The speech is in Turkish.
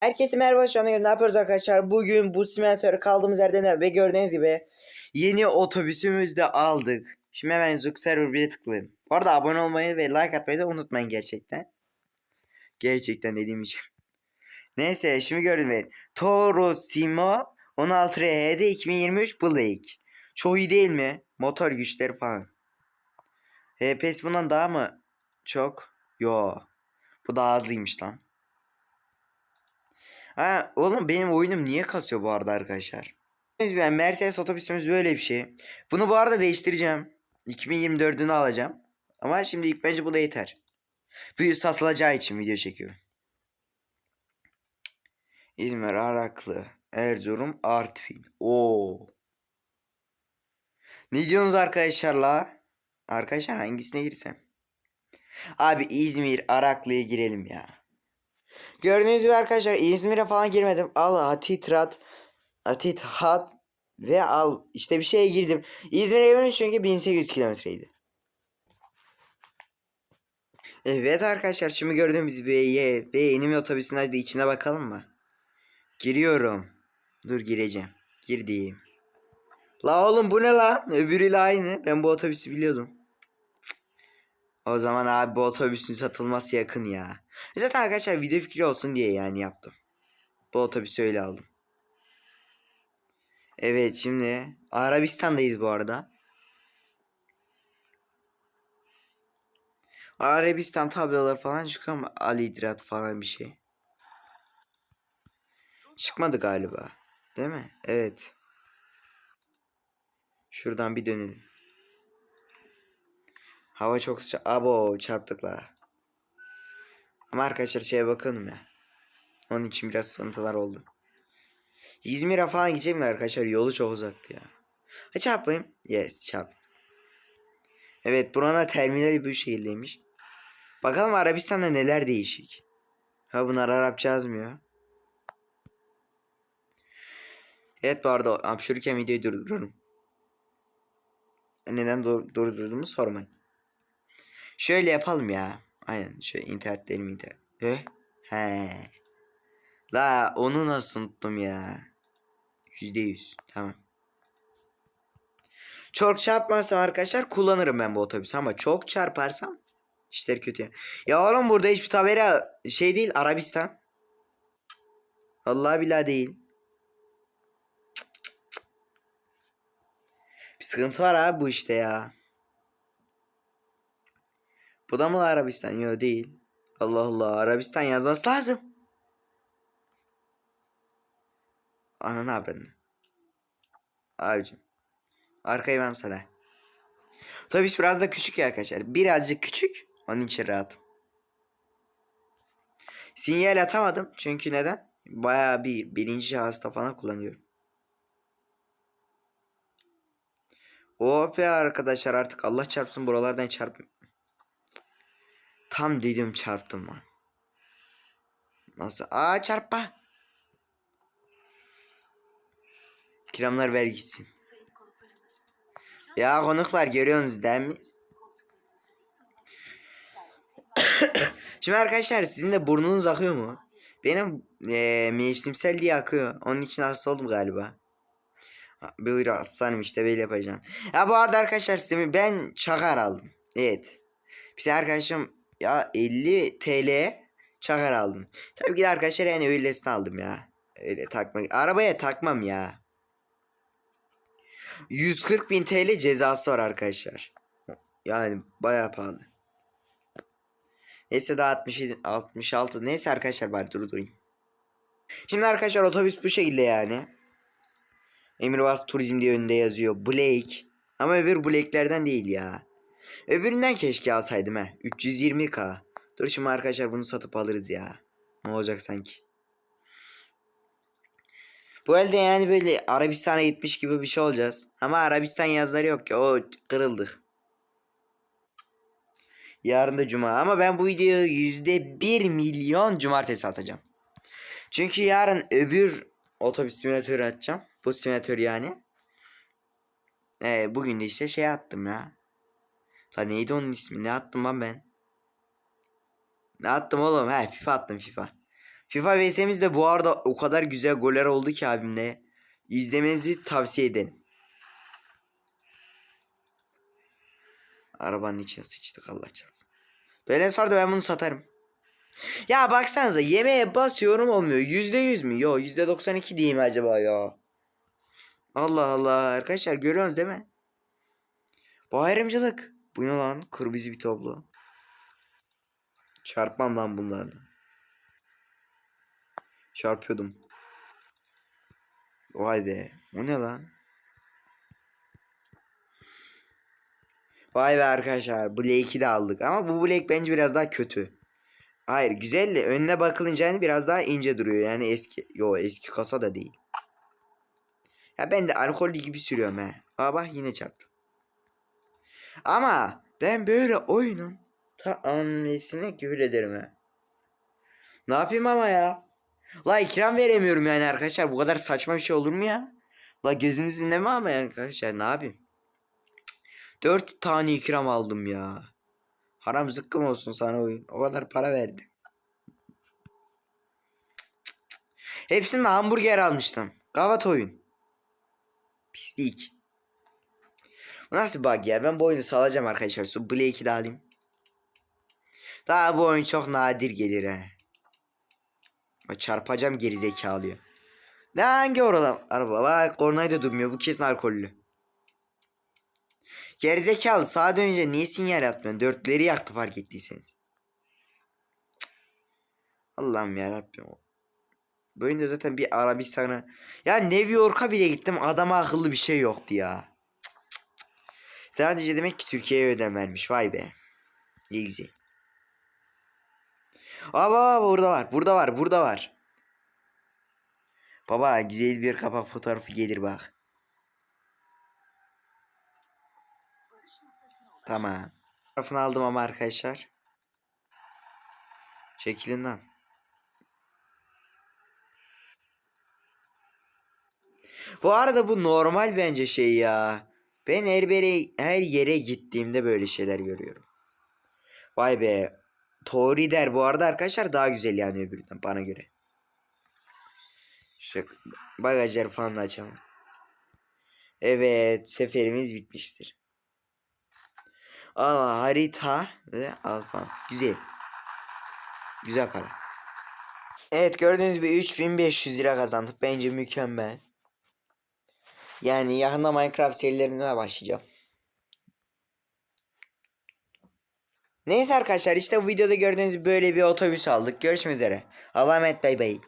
Herkese merhaba şu anda ne yapıyoruz arkadaşlar? Bugün bu simülatörü kaldığımız yerden ve gördüğünüz gibi yeni otobüsümüzü de aldık. Şimdi hemen Zuk Server 1'e tıklayın. Bu arada abone olmayı ve like atmayı da unutmayın gerçekten. Gerçekten dediğim için. Neyse şimdi gördüm ben. Toro Simo 16 RHD 2023 Blake. Çok iyi değil mi? Motor güçleri falan. HPS bundan daha mı çok? Yo. Bu daha hızlıymış lan. Ha oğlum benim oyunum niye kasıyor bu arada arkadaşlar? Ben Mercedes otobüsümüz böyle bir şey. Bunu bu arada değiştireceğim. 2024'ünü alacağım. Ama şimdi ilk bence bu da yeter. Bu satılacağı için video çekiyorum. İzmir, Araklı, Erzurum, Artvin. Oo. Ne diyorsunuz arkadaşlar la? Arkadaşlar hangisine girsem? Abi İzmir, Araklı'ya girelim ya. Gördüğünüz gibi arkadaşlar İzmir'e falan girmedim. Al Hatitrat, Hatithat ve al işte bir şeye girdim. İzmir'e girmedim çünkü 1800 kilometreydi. Evet arkadaşlar şimdi gördüğümüz bir ye ve yeni bir otobüsün hadi içine bakalım mı? Giriyorum. Dur gireceğim. Girdim. La oğlum bu ne lan? Öbürüyle aynı. Ben bu otobüsü biliyordum. O zaman abi bu otobüsün satılması yakın ya. Zaten arkadaşlar video fikri olsun diye yani yaptım. Bu otobüsü öyle aldım. Evet şimdi Arabistan'dayız bu arada. Arabistan tabloları falan çıkıyor ama Ali İdrat falan bir şey. Çıkmadı galiba. Değil mi? Evet. Şuradan bir dönelim. Hava çok sıcak. Abo çarptık la. Ama arkadaşlar şeye bakalım ya. Onun için biraz sıkıntılar oldu. İzmir'e falan gideceğim arkadaşlar. Yolu çok uzaktı ya. Ha çarpayım. Yes çarp. Evet buranın terminali bu şekildeymiş. Bakalım Arabistan'da neler değişik. Ha bunlar Arapça yazmıyor. Evet bu arada hapşırırken videoyu durdururum. Neden dur durdurduğumu sormayın. Şöyle yapalım ya. Aynen şöyle internet değil mi internet? Eh? He. La onu nasıl unuttum ya. Yüzde yüz. Tamam. Çok çarpmazsam arkadaşlar kullanırım ben bu otobüsü ama çok çarparsam işler kötü ya. Ya oğlum burada hiçbir tabela şey değil Arabistan. Allah billahi değil. Bir sıkıntı var abi bu işte ya. Bu da mı Arabistan? Yok değil. Allah Allah Arabistan yazması lazım. Ana ne yapıyorsun? Abicim. Arkayı ben sana. Otobüs biraz da küçük ya arkadaşlar. Birazcık küçük. Onun için rahatım. Sinyal atamadım. Çünkü neden? Baya bir birinci şahısta falan kullanıyorum. OP arkadaşlar artık Allah çarpsın buralardan çarp. Tam dedim çarptım lan. Nasıl? Aa çarpma. Kiramlar ver gitsin. Ya konuklar görüyorsunuz değil mi? Şimdi arkadaşlar sizin de burnunuz akıyor mu? Benim eee mevsimsel diye akıyor. Onun için hasta oldum galiba. Böyle aslanım işte böyle yapacağım. Ya bu arada arkadaşlar ben çakar aldım. Evet. Bir tane arkadaşım ya 50 TL çakar aldım. Tabii ki de arkadaşlar yani öylesine aldım ya. Öyle takmak. Arabaya takmam ya. 140 bin TL cezası var arkadaşlar. Yani bayağı pahalı. Neyse daha 67, 66 neyse arkadaşlar bari durdurayım. Şimdi arkadaşlar otobüs bu şekilde yani. Emirbaz Turizm diye önünde yazıyor. Blake. Ama öbür Blake'lerden değil ya. Öbüründen keşke alsaydım he. 320k. Dur şimdi arkadaşlar bunu satıp alırız ya. Ne olacak sanki. Bu elde yani böyle Arabistan'a gitmiş gibi bir şey olacağız. Ama Arabistan yazıları yok ya. O kırıldı. Yarın da cuma. Ama ben bu videoyu yüzde bir milyon cumartesi atacağım. Çünkü yarın öbür otobüs simülatörü atacağım. Bu simülatör yani. Ee, bugün de işte şey attım ya. La neydi onun ismi? Ne attım lan ben? Ne attım oğlum? He FIFA attım FIFA. FIFA VS'mizde bu arada o kadar güzel goller oldu ki abimle. İzlemenizi tavsiye ederim. Arabanın içine sıçtık Allah çarpsın. Böyle sonra da ben bunu satarım. Ya baksanıza yemeğe basıyorum olmuyor. Yüzde yüz mü? Yo yüzde doksan iki diyeyim acaba ya. Allah Allah arkadaşlar görüyorsunuz değil mi? Bu ayrımcılık. Bu ne lan? Kırmızı bir tablo. Çarpmam lan bunlarla. Çarpıyordum. Vay be. O ne lan? Vay be arkadaşlar. Blake'i de aldık. Ama bu Blake bence biraz daha kötü. Hayır güzel de önüne bakılınca hani biraz daha ince duruyor. Yani eski. Yo eski kasa da değil. Ya ben de alkollü gibi sürüyorum he. Baba yine çarptım. Ama ben böyle oyunun ta annesine küfür ederim he. Ne yapayım ama ya? La ikram veremiyorum yani arkadaşlar. Bu kadar saçma bir şey olur mu ya? La gözünüzün önünde mi ama yani arkadaşlar ne yapayım? Dört tane ikram aldım ya. Haram zıkkım olsun sana oyun. O kadar para verdim. Hepsinde hamburger almıştım. Gavat oyun. Pislik. Nasıl bug ya? Ben bu oyunu salacağım arkadaşlar. Şu Blake'i de alayım. Daha bu oyun çok nadir gelir he. Çarpacağım gerizekalıya. Ne hangi oradan? Araba bak kornayı da durmuyor. Bu kesin alkollü. Gerizekalı sağa dönünce niye sinyal atmıyorsun? Dörtleri yaktı fark ettiyseniz. Allah'ım yarabbim. Bu oyunda zaten bir Arabistan'a... Ya New York'a bile gittim adama akıllı bir şey yoktu ya. Sadece demek ki Türkiye'ye ödem vermiş. Vay be. Ne güzel. Aa baba burada var. Burada var. Burada var. Baba güzel bir kapak fotoğrafı gelir bak. Tamam. Fotoğrafını aldım ama arkadaşlar. Çekilin lan. Bu arada bu normal bence şey ya. Ben her yere, her yere gittiğimde böyle şeyler görüyorum. Vay be. Tori der bu arada arkadaşlar daha güzel yani öbüründen bana göre. İşte bagajları falan da açalım. Evet seferimiz bitmiştir. Aa harita ve alfa. Güzel. Güzel para. Evet gördüğünüz gibi 3500 lira kazandık. Bence mükemmel. Yani yakında Minecraft serilerine başlayacağım. Neyse arkadaşlar işte bu videoda gördüğünüz böyle bir otobüs aldık. Görüşmek üzere. Allah'a emanet bay bay.